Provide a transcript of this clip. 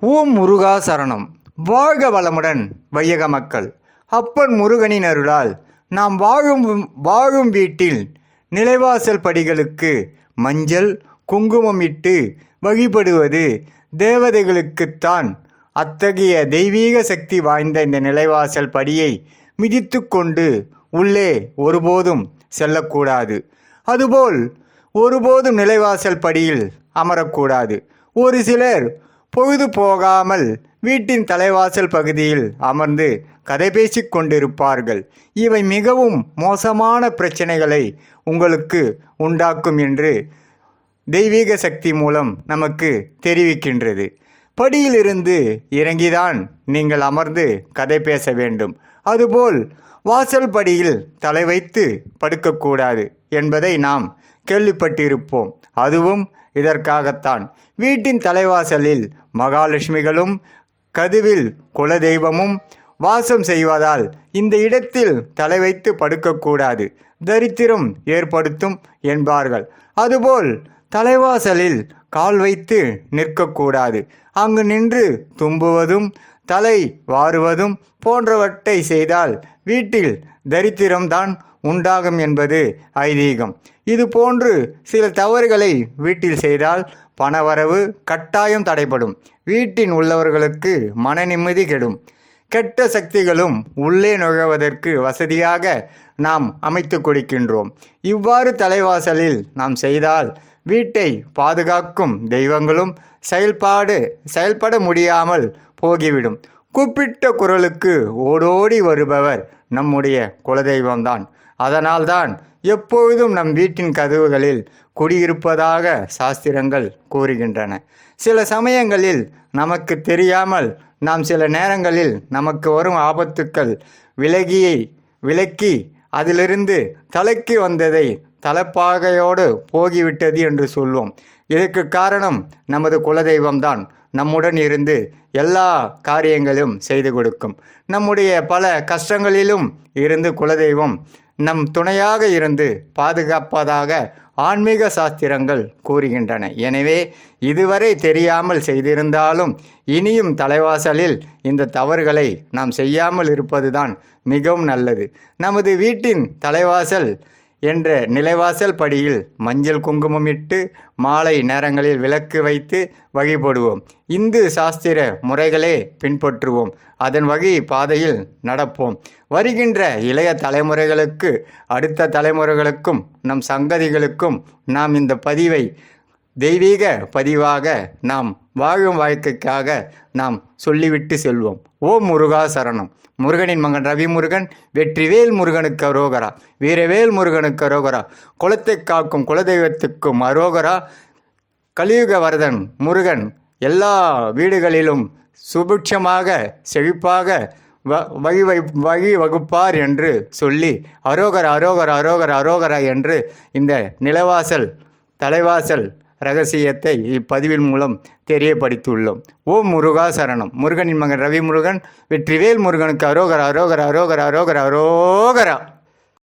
ஓம் முருகா சரணம். வாழ்க வளமுடன் வையக மக்கள். அப்பன் முருகனின் அருளால் நாம் வாழும் வாழும் வீட்டில் நிலைவாசல் படிகளுக்கு மஞ்சள் குங்குமம் இட்டு வழிபடுவது தேவதைகளுக்குத்தான் அத்தகைய தெய்வீக சக்தி வாய்ந்த இந்த நிலைவாசல் படியை மிதித்து கொண்டு உள்ளே ஒருபோதும் செல்லக்கூடாது. அதுபோல் ஒருபோதும் நிலைவாசல் படியில் அமரக்கூடாது. ஒரு சிலர் பொழுது போகாமல் வீட்டின் தலைவாசல் பகுதியில் அமர்ந்து கதை பேசி கொண்டிருப்பார்கள். இவை மிகவும் மோசமான பிரச்சனைகளை உங்களுக்கு உண்டாக்கும் என்று தெய்வீக சக்தி மூலம் நமக்கு தெரிவிக்கின்றது. படியிலிருந்து இறங்கிதான் நீங்கள் அமர்ந்து கதை பேச வேண்டும். அதுபோல் வாசல் படியில் தலை வைத்து படுக்கக்கூடாது என்பதை நாம் கேள்விப்பட்டிருப்போம். அதுவும் இதற்காகத்தான். வீட்டின் தலைவாசலில் மகாலட்சுமிகளும் கதுவில் குலதெய்வமும் வாசம் செய்வதால் இந்த இடத்தில் தலை வைத்து படுக்கக்கூடாது. தரித்திரம் ஏற்படுத்தும் என்பார்கள். அதுபோல் தலைவாசலில் கால் வைத்து நிற்கக்கூடாது. அங்கு நின்று தும்புவதும் தலை வாருவதும் போன்றவற்றை செய்தால் வீட்டில் தரித்திரம்தான் உண்டாகும் என்பது ஐதீகம். இது போன்று சில தவறுகளை வீட்டில் செய்தால் பணவரவு கட்டாயம் தடைபடும். வீட்டின் உள்ளவர்களுக்கு மன நிம்மதி கெடும். கெட்ட சக்திகளும் உள்ளே நுழைவதற்கு வசதியாக நாம் அமைத்து கொடுக்கின்றோம். இவ்வாறு தலைவாசலில் நாம் செய்தால் வீட்டை பாதுகாக்கும் தெய்வங்களும் செயல்பாடு செயல்பட முடியாமல் போகிவிடும். கூப்பிட்ட குரலுக்கு ஓடோடி வருபவர் நம்முடைய குலதெய்வம்தான். அதனால்தான் எப்பொழுதும் நம் வீட்டின் கதவுகளில் குடியிருப்பதாக சாஸ்திரங்கள் கூறுகின்றன. சில சமயங்களில் நமக்கு தெரியாமல் நாம் சில நேரங்களில் நமக்கு வரும் ஆபத்துக்கள் விலகியை விலக்கி அதிலிருந்து தலைக்கு வந்ததை தலைப்பாகையோடு போகிவிட்டது என்று சொல்வோம். இதற்கு காரணம் நமது குலதெய்வம்தான். நம்முடன் இருந்து எல்லா காரியங்களும் செய்து கொடுக்கும். நம்முடைய பல கஷ்டங்களிலும் இருந்து குலதெய்வம் நம் துணையாக இருந்து பாதுகாப்பதாக ஆன்மீக சாஸ்திரங்கள் கூறுகின்றன. எனவே இதுவரை தெரியாமல் செய்திருந்தாலும் இனியும் தலைவாசலில் இந்த தவறுகளை நாம் செய்யாமல் இருப்பதுதான் மிகவும் நல்லது. நமது வீட்டின் தலைவாசல் என்ற நிலைவாசல் படியில் மஞ்சள் குங்குமமிட்டு மாலை நேரங்களில் விளக்கு வைத்து வழிபடுவோம். இந்து சாஸ்திர முறைகளே பின்பற்றுவோம். அதன் வகை பாதையில் நடப்போம். வருகின்ற இளைய தலைமுறைகளுக்கு அடுத்த தலைமுறைகளுக்கும் நம் சங்கதிகளுக்கும் நாம் இந்த பதிவை தெய்வீக பதிவாக நாம் வாழும் வாழ்க்கைக்காக நாம் சொல்லிவிட்டு செல்வோம். ஓம் முருகா சரணம். முருகனின் மகன் ரவி முருகன் வெற்றிவேல் முருகனுக்கு அரோகரா. வீரவேல் முருகனுக்கு அரோகரா. குலத்தை காக்கும் குலதெய்வத்துக்கும் அரோகரா. கலியுக வரதன் முருகன் எல்லா வீடுகளிலும் சுபிட்சமாக செழிப்பாக வ வழி வை வழி வகுப்பார் என்று சொல்லி அரோகர் அரோகர் அரோகர் அரோகரா என்று இந்த நிலவாசல் தலைவாசல் ரகசியத்தை இப்பதிவின் மூலம் தெரியப்படுத்தியுள்ளோம். ஓம் முருகா சரணம். முருகனின் மகன் ரவி முருகன் வெற்றிவேல் முருகனுக்கு அரோகர அரோகர அரோகர அரோகர அரோகரா.